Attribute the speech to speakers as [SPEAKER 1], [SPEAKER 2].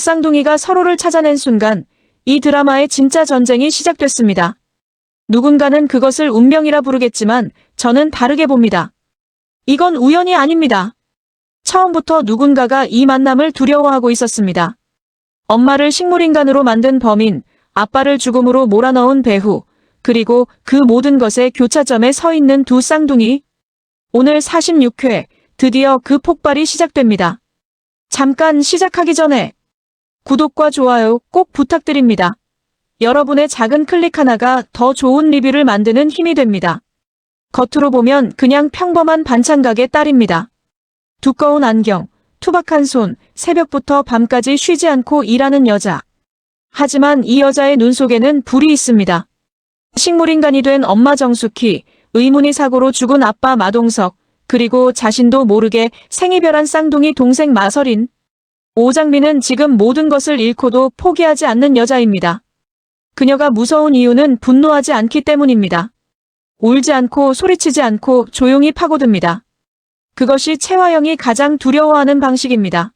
[SPEAKER 1] 쌍둥이가 서로를 찾아낸 순간 이 드라마의 진짜 전쟁이 시작됐습니다. 누군가는 그것을 운명이라 부르겠지만 저는 다르게 봅니다. 이건 우연이 아닙니다. 처음부터 누군가가 이 만남을 두려워하고 있었습니다. 엄마를 식물인간으로 만든 범인, 아빠를 죽음으로 몰아넣은 배후, 그리고 그 모든 것의 교차점에 서 있는 두 쌍둥이. 오늘 46회, 드디어 그 폭발이 시작됩니다. 잠깐 시작하기 전에 구독과 좋아요 꼭 부탁드립니다. 여러분의 작은 클릭 하나가 더 좋은 리뷰를 만드는 힘이 됩니다. 겉으로 보면 그냥 평범한 반찬 가게 딸입니다. 두꺼운 안경, 투박한 손, 새벽부터 밤까지 쉬지 않고 일하는 여자. 하지만 이 여자의 눈 속에는 불이 있습니다. 식물인간이 된 엄마 정숙희, 의문의 사고로 죽은 아빠 마동석, 그리고 자신도 모르게 생이별한 쌍둥이 동생 마설인. 오장미는 지금 모든 것을 잃고도 포기하지 않는 여자입니다. 그녀가 무서운 이유는 분노하지 않기 때문입니다. 울지 않고 소리치지 않고 조용히 파고듭니다. 그것이 채화영이 가장 두려워하는 방식입니다.